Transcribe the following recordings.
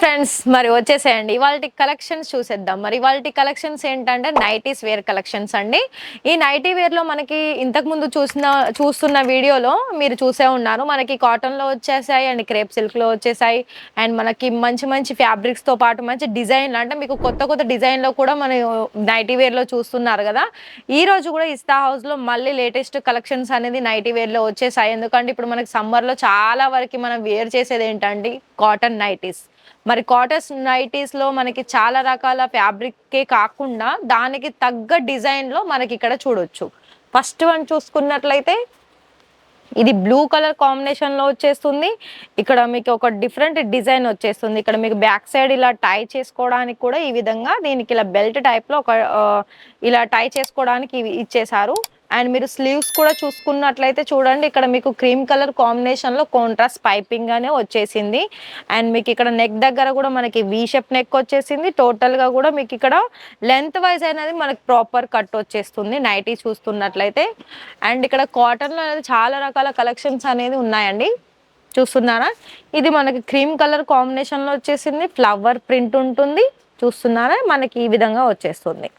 Friends మరి వచ్చేసేయండి. ఇవాళ కలెక్షన్స్ చూసేద్దాం. మరి ఇవాళ కలెక్షన్స్ ఏంటంటే నైటీస్ వేర్ కలెక్షన్స్ అండి. ఈ నైటీ వేర్లో మనకి ఇంతకు ముందు చూసిన చూస్తున్న వీడియోలో మీరు చూసే ఉన్నారు. మనకి కాటన్లో వచ్చేసాయి అండ్ క్రేప్ సిల్క్లో వచ్చేసాయి. అండ్ మనకి మంచి మంచి ఫ్యాబ్రిక్స్తో పాటు మంచి డిజైన్లు అంటే మీకు కొత్త కొత్త డిజైన్లో కూడా మన నైటీ వేర్లో చూస్తున్నారు కదా. ఈ రోజు కూడా ఇస్తా హౌస్లో మళ్ళీ లేటెస్ట్ కలెక్షన్స్ అనేది నైటీ వేర్లో వచ్చేసాయి. ఎందుకంటే ఇప్పుడు మనకి సమ్మర్లో చాలా వరకు మనం వేర్ చేసేది ఏంటండి కాటన్ నైటీస్ మరి కాటన్స్ నైటీస్లో మనకి చాలా రకాల ఫ్యాబ్రిక్కే కాకుండా దానికి తగ్గ డిజైన్లో మనకి ఇక్కడ చూడొచ్చు. ఫస్ట్ వన్ చూసుకున్నట్లయితే ఇది బ్లూ కలర్ కాంబినేషన్లో వచ్చేస్తుంది. ఇక్కడ మీకు ఒక డిఫరెంట్ డిజైన్ వచ్చేస్తుంది. ఇక్కడ మీకు బ్యాక్ సైడ్ ఇలా టై చేసుకోవడానికి కూడా ఈ విధంగా దీనికి ఇలా బెల్ట్ టైప్లో ఒక ఇలా టై చేసుకోవడానికి ఇచ్చేసారు అండ్ మీరు స్లీవ్స్ కూడా చూసుకున్నట్లయితే చూడండి ఇక్కడ మీకు క్రీమ్ కలర్ కాంబినేషన్లో కాంట్రాస్ట్ పైపింగ్ అనే వచ్చేసింది. అండ్ మీకు ఇక్కడ నెక్ దగ్గర కూడా మనకి వీ షేప్ నెక్ వచ్చేసింది. టోటల్గా కూడా మీకు ఇక్కడ లెంత్ వైజ్ అనేది మనకి ప్రాపర్ కట్ వచ్చేస్తుంది నైటీ చూస్తున్నట్లయితే. అండ్ ఇక్కడ కాటన్లో అనేది చాలా రకాల కలెక్షన్స్ అనేది ఉన్నాయండి. చూస్తున్నారా? ఇది మనకి క్రీమ్ కలర్ కాంబినేషన్లో వచ్చేసింది. ఫ్లవర్ ప్రింట్ ఉంటుంది. చూస్తున్నారా? మనకి ఈ విధంగా వచ్చేస్తుంది.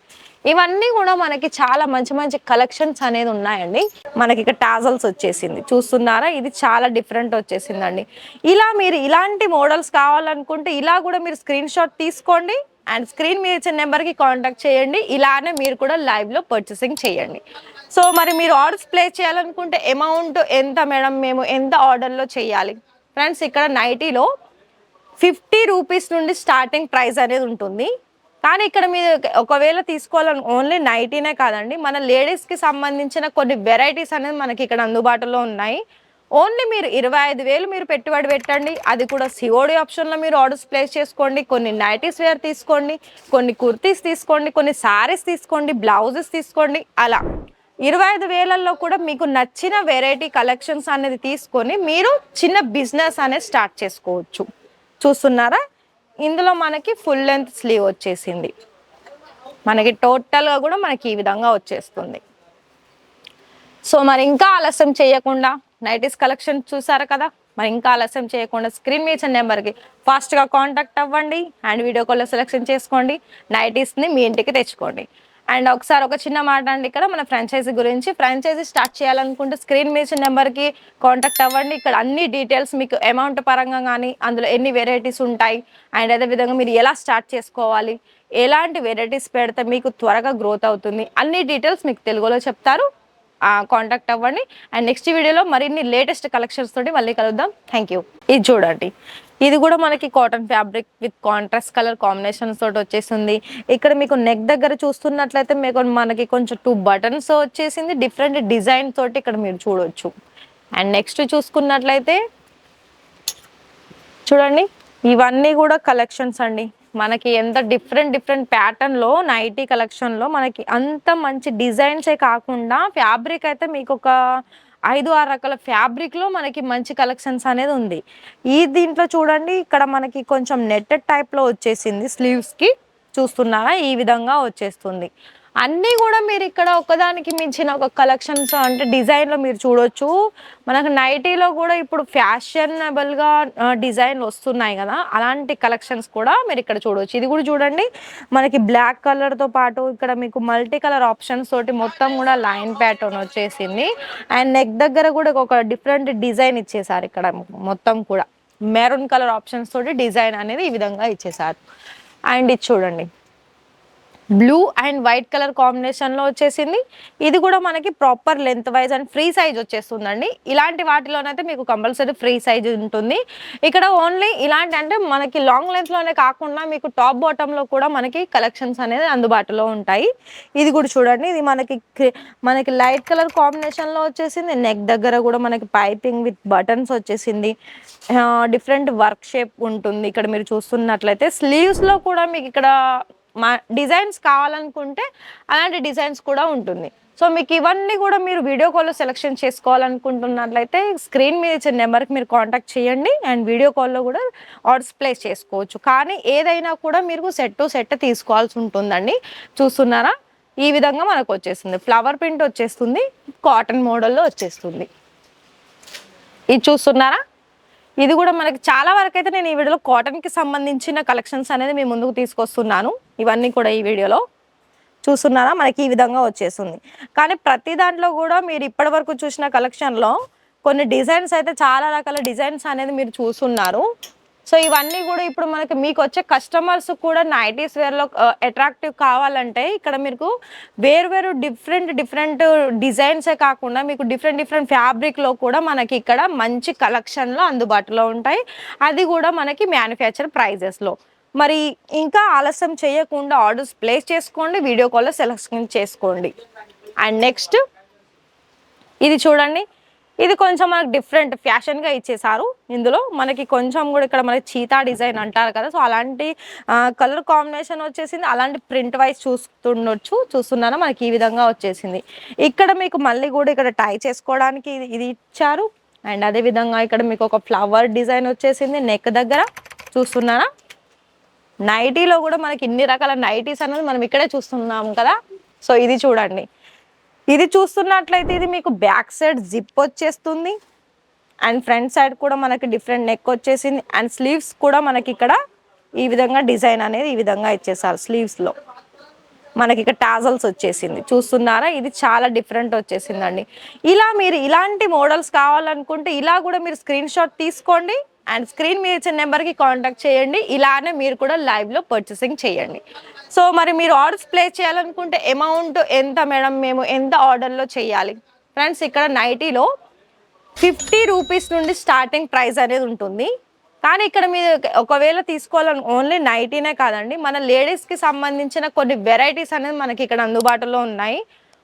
ఇవన్నీ కూడా మనకి చాలా మంచి మంచి కలెక్షన్స్ అనేది ఉన్నాయండి. మనకి ఇక్కడ టాజల్స్ వచ్చేసింది. చూస్తున్నారా? ఇది చాలా డిఫరెంట్ వచ్చేసిందండి. ఇలా మీరు ఇలాంటి మోడల్స్ కావాలనుకుంటే ఇలా కూడా మీరు స్క్రీన్ షాట్ తీసుకోండి. అండ్ స్క్రీన్ మీద ఇచ్చిన నెంబర్కి కాంటాక్ట్ చేయండి. ఇలానే మీరు కూడా లైవ్లో పర్చేసింగ్ చేయండి. సో మరి మీరు ఆర్డర్స్ ప్లేస్ చేయాలనుకుంటే అమౌంట్ ఎంత మేడం? మేము ఎంత ఆర్డర్లో చేయాలి? ఫ్రెండ్స్ ఇక్కడ నైటీలో ఫిఫ్టీ రూపీస్ నుండి స్టార్టింగ్ ప్రైస్ అనేది ఉంటుంది. కానీ ఇక్కడ మీరు ఒకవేళ తీసుకోవాలని ఓన్లీ నైటీనే కాదండి మన లేడీస్కి సంబంధించిన కొన్ని వెరైటీస్ అనేది మనకి ఇక్కడ అందుబాటులో ఉన్నాయి. ఓన్లీ మీరు ఇరవై ఐదు వేలు మీరు పెట్టుబడి పెట్టండి. అది కూడా సిఓడి ఆప్షన్లో మీరు ఆర్డర్స్ ప్లేస్ చేసుకోండి. కొన్ని నైటీస్ వేర్ తీసుకోండి కొన్ని కుర్తీస్ తీసుకోండి కొన్ని శారీస్ తీసుకోండి బ్లౌజెస్ తీసుకోండి అలా. ఇరవై ఐదు వేలల్లో కూడా మీకు నచ్చిన వెరైటీ కలెక్షన్స్ అనేది తీసుకొని మీరు చిన్న బిజినెస్ అనేది స్టార్ట్ చేసుకోవచ్చు. చూస్తున్నారా? ఇందులో మనకి ఫుల్ లెంత్ స్లీవ్ వచ్చేసింది. మనకి టోటల్గా కూడా మనకి ఈ విధంగా వచ్చేస్తుంది. సో మరి ఇంకా ఆలస్యం చేయకుండా నైటీస్ కలెక్షన్ చూసారు కదా? మరి ఇంకా ఆలస్యం చేయకుండా స్క్రీన్ మీద నెంబర్కి ఫాస్ట్గా కాంటాక్ట్ అవ్వండి అండ్ వీడియో కాల్లో సెలెక్షన్ చేసుకోండి నైటీస్ని మీ ఇంటికి తెచ్చుకోండి. అండ్ ఒకసారి ఒక చిన్న మాట అండి ఇక్కడ మన ఫ్రాంచైజీ గురించి. ఫ్రాంచైజీ స్టార్ట్ చేయాలనుకుంటే స్క్రీన్ మీద నెంబర్కి కాంటాక్ట్ అవ్వండి. ఇక్కడ అన్ని డీటెయిల్స్ మీకు అమౌంట్ పరంగా కానీ అందులో ఎన్ని వెరైటీస్ ఉంటాయి అండ్ అదేవిధంగా మీరు ఎలా స్టార్ట్ చేసుకోవాలి ఎలాంటి వెరైటీస్ పెడితే మీకు త్వరగా గ్రోత్ అవుతుంది అన్ని డీటెయిల్స్ మీకు తెలుగులో చెప్తారు. కాంటాక్ట్ అవ్వండి. అండ్ నెక్స్ట్ వీడియోలో మరిన్ని లేటెస్ట్ కలెక్షన్స్ తోటి మళ్ళీ కలుద్దాం. థ్యాంక్ యూ ఇది చూడండి. ఇది కూడా మనకి cotton fabric with contrast colour combination తోటి వచ్చేసింది. ఇక్కడ మీకు నెక్ దగ్గర చూస్తున్నట్లయితే మీకు మనకి కొంచెం టూ బటన్స్ వచ్చేసింది. డిఫరెంట్ డిజైన్ తోటి ఇక్కడ మీరు చూడవచ్చు అండ్ నెక్స్ట్ చూసుకున్నట్లయితే చూడండి ఇవన్నీ కూడా కలెక్షన్స్ అండి. మనకి ఎంత డిఫరెంట్ డిఫరెంట్ ప్యాటర్న్లో నైటీ కలెక్షన్లో మనకి అంత మంచి డిజైన్సే కాకుండా ఫ్యాబ్రిక్ అయితే మీకు ఒక ఐదు ఆరు రకాల ఫ్యాబ్రిక్లో మనకి మంచి కలెక్షన్స్ అనేది ఉంది. ఈ దీంట్లో చూడండి ఇక్కడ మనకి కొంచెం నెట్టెడ్ టైప్లో వచ్చేసింది. స్లీవ్స్కి చూస్తున్నారా? ఈ విధంగా వచ్చేస్తుంది. అన్నీ కూడా మీరు ఇక్కడ ఒకదానికి మించిన ఒక కలెక్షన్స్ అంటే డిజైన్లో మీరు చూడొచ్చు. మనకు నైటీలో కూడా ఇప్పుడు ఫ్యాషనబుల్గా డిజైన్లు వస్తున్నాయి కదా. అలాంటి కలెక్షన్స్ కూడా మీరు ఇక్కడ చూడవచ్చు ఇది కూడా చూడండి. మనకి బ్లాక్ కలర్తో పాటు ఇక్కడ మీకు మల్టీ కలర్ ఆప్షన్స్ తోటి మొత్తం కూడా లైన్ ప్యాటర్న్ వచ్చేసింది. అండ్ నెక్ దగ్గర కూడా ఒక డిఫరెంట్ డిజైన్ ఇచ్చేసారు ఇక్కడ మొత్తం కూడా. మెరూన్ కలర్ ఆప్షన్స్ తోటి డిజైన్ అనేది ఈ విధంగా ఇచ్చేసారు అండ్ ఇది చూడండి. బ్లూ అండ్ వైట్ కలర్ కాంబినేషన్లో వచ్చేసింది. ఇది కూడా మనకి proper length wise and free size వచ్చేస్తుందండి. ఇలాంటి వాటిలోనైతే మీకు కంపల్సరీ ఫ్రీ సైజ్ ఉంటుంది. ఇక్కడ ఓన్లీ ఇలాంటి అంటే మనకి లాంగ్ లెంత్లోనే కాకుండా మీకు టాప్ బాటంలో కూడా మనకి కలెక్షన్స్ అనేది అందుబాటులో ఉంటాయి. ఇది కూడా చూడండి. ఇది మనకి మనకి లైట్ కలర్ కాంబినేషన్లో వచ్చేసింది. నెక్ దగ్గర కూడా మనకి పైపింగ్ విత్ బటన్స్ వచ్చేసింది. డిఫరెంట్ వర్క్ షేప్ ఉంటుంది. ఇక్కడ మీరు చూస్తున్నట్లయితే స్లీవ్స్లో కూడా మీకు ఇక్కడ మా డిజైన్స్ కావాలనుకుంటే అలాంటి డిజైన్స్ కూడా ఉంటుంది. సో మీకు ఇవన్నీ కూడా మీరు వీడియో కాల్లో సెలెక్షన్ చేసుకోవాలనుకుంటున్నట్లయితే స్క్రీన్ మీద ఇచ్చిన నెంబర్కి మీరు కాంటాక్ట్ చేయండి. అండ్ వీడియో కాల్లో కూడా ఆర్డర్స్ ప్లేస్ చేసుకోవచ్చు. కానీ ఏదైనా కూడా మీరు సెట్ టు సెట్ తీసుకోవాల్సి ఉంటుందండి. చూస్తున్నారా? ఈ విధంగా మనకు వచ్చేస్తుంది ఫ్లవర్ ప్రింట్ వచ్చేస్తుంది. కాటన్ మోడల్లో వచ్చేస్తుంది. ఇది చూస్తున్నారా? ఇది కూడా మనకి చాలా వరకు అయితే నేను ఈ వీడియోలో కాటన్కి సంబంధించిన కలెక్షన్స్ అనేది మీ ముందుకు తీసుకొస్తున్నాను. ఇవన్నీ కూడా ఈ వీడియోలో చూస్తున్నారా? మనకి ఈ విధంగా వచ్చేస్తుంది. కానీ ప్రతి దాంట్లో కూడా మీరు ఇప్పటి వరకు చూసిన కలెక్షన్లో కొన్ని డిజైన్స్ అయితే చాలా రకాల డిజైన్స్ అనేది మీరు చూస్తున్నారు. సో ఇవన్నీ కూడా ఇప్పుడు మనకి మీకు వచ్చే కస్టమర్స్ కూడా నైటీస్ వేర్లో అట్రాక్టివ్ కావాలంటే ఇక్కడ మీకు వేరు వేరు డిఫరెంట్ డిఫరెంట్ డిజైన్సే కాకుండా మీకు డిఫరెంట్ డిఫరెంట్ ఫ్యాబ్రిక్లో కూడా మనకి ఇక్కడ మంచి కలెక్షన్లో అందుబాటులో ఉంటాయి. అది కూడా మనకి మ్యానుఫ్యాక్చర్ ప్రైజెస్లో మరి ఇంకా ఆలస్యం చేయకుండా ఆర్డర్స్ ప్లేస్ చేసుకోండి వీడియో కాల్లో సెలెక్షన్ చేసుకోండి. అండ్ నెక్స్ట్ ఇది చూడండి. ఇది కొంచెం మనకు డిఫరెంట్ ఫ్యాషన్గా ఇచ్చేసారు ఇందులో మనకి కొంచెం కూడా ఇక్కడ మనకి చీతా డిజైన్ అంటారు కదా. సో అలాంటి కలర్ కాంబినేషన్ వచ్చేసింది. అలాంటి ప్రింట్ వైజ్ చూస్తుండొచ్చు చూస్తున్నారా మనకి ఈ విధంగా వచ్చేసింది. ఇక్కడ మీకు మళ్ళీ కూడా ఇక్కడ టై చేసుకోవడానికి ఇది ఇచ్చారు. అండ్ అదే విధంగా ఇక్కడ మీకు ఒక ఫ్లవర్ డిజైన్ వచ్చేసింది నెక్ దగ్గర. చూస్తున్నారా? నైటీలో కూడా మనకి ఇన్ని రకాల నైటీస్ అనేది మనం ఇక్కడే చూస్తున్నాం కదా. సో ఇది చూడండి. ఇది చూస్తున్నట్లయితే ఇది మీకు బ్యాక్ సైడ్ జిప్ వచ్చేస్తుంది. అండ్ ఫ్రంట్ సైడ్ కూడా మనకి డిఫరెంట్ నెక్ వచ్చేసింది. అండ్ స్లీవ్స్ కూడా మనకి ఇక్కడ ఈ విధంగా డిజైన్ అనేది ఈ విధంగా ఇచ్చేసారు స్లీవ్స్లో మనకి ఇక్కడ టాజల్స్ వచ్చేసింది. చూస్తున్నారా? ఇది చాలా డిఫరెంట్ వచ్చేసిందండి. ఇలా మీరు ఇలాంటి మోడల్స్ కావాలనుకుంటే ఇలా కూడా మీరు స్క్రీన్ షాట్ తీసుకోండి. అండ్ స్క్రీన్ మీద ఇచ్చిన నెంబర్కి కాంటాక్ట్ చేయండి. ఇలానే మీరు కూడా లైవ్లో పర్చేసింగ్ చేయండి. సో మరి మీరు ఆర్డర్స్ ప్లేస్ చేయాలనుకుంటే అమౌంట్ ఎంత మేడం మేము ఎంత ఆర్డర్లో చేయాలి? ఫ్రెండ్స్ ఇక్కడ నైటీలో ఫిఫ్టీ రూపీస్ నుండి స్టార్టింగ్ ప్రైస్ అనేది ఉంటుంది. కానీ ఇక్కడ మీరు ఒకవేళ తీసుకోవాలని ఓన్లీ నైటీనే కాదండి. మన లేడీస్కి సంబంధించిన కొన్ని వెరైటీస్ అనేది మనకి ఇక్కడ అందుబాటులో ఉన్నాయి.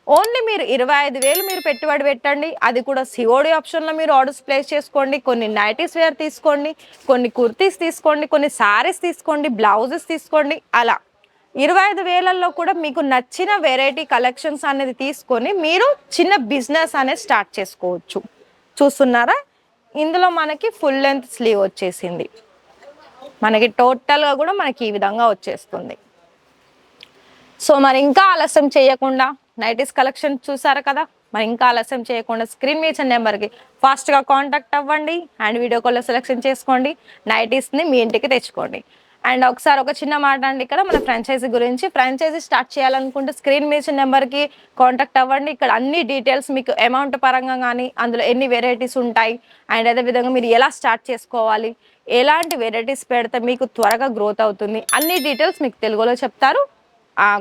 ఓన్లీ మీరు ఇరవై ఐదు వేలు మీరు పెట్టుబడి పెట్టండి. అది కూడా సిఓడి ఆప్షన్లో మీరు ఆర్డర్స్ ప్లేస్ చేసుకోండి. కొన్ని నైటీస్ వేర్ తీసుకోండి. కొన్ని కుర్తీస్ తీసుకోండి. కొన్ని శారీస్ తీసుకోండి. బ్లౌజెస్ తీసుకోండి. అలా. ఇరవై ఐదు వేలల్లో కూడా మీకు నచ్చిన వెరైటీ కలెక్షన్స్ అనేది తీసుకొని మీరు చిన్న బిజినెస్ అనేది స్టార్ట్ చేసుకోవచ్చు. చూస్తున్నారా? ఇందులో మనకి ఫుల్ లెంత్ స్లీవ్ వచ్చేసింది. మనకి టోటల్గా కూడా మనకి ఈ విధంగా వచ్చేస్తుంది. సో మరి ఇంకా ఆలస్యం చేయకుండా నైటీస్ కలెక్షన్ చూసారు కదా? మరి ఇంకా ఆలస్యం చేయకుండా స్క్రీన్ మీద ఇచ్చిన నెంబర్కి ఫాస్ట్గా కాంటాక్ట్ అవ్వండి. అండ్ వీడియో కాల్లో సెలెక్షన్ చేసుకోండి. నైటీస్ని మీ ఇంటికి తెచ్చుకోండి. అండ్ ఒకసారి ఒక చిన్న మాట అండి ఇక్కడ మన ఫ్రాంచైజీ గురించి. ఫ్రాంచైజీ స్టార్ట్ చేయాలనుకుంటే స్క్రీన్ మీద నెంబర్కి కాంటాక్ట్ అవ్వండి. ఇక్కడ అన్ని డీటెయిల్స్ మీకు అమౌంట్ పరంగా కానీ అందులో ఎన్ని వెరైటీస్ ఉంటాయి అండ్ అదేవిధంగా మీరు ఎలా స్టార్ట్ చేసుకోవాలి ఎలాంటి వెరైటీస్ పెడితే మీకు త్వరగా గ్రోత్ అవుతుంది అన్ని డీటెయిల్స్ మీకు తెలుగులో చెప్తారు.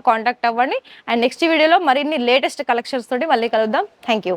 కాంటాక్ట్ అవ్వండి. అండ్ నెక్స్ట్ వీడియోలో మరిన్ని లేటెస్ట్ కలెక్షన్స్ తోటి మళ్ళీ కలుద్దాం. Thank you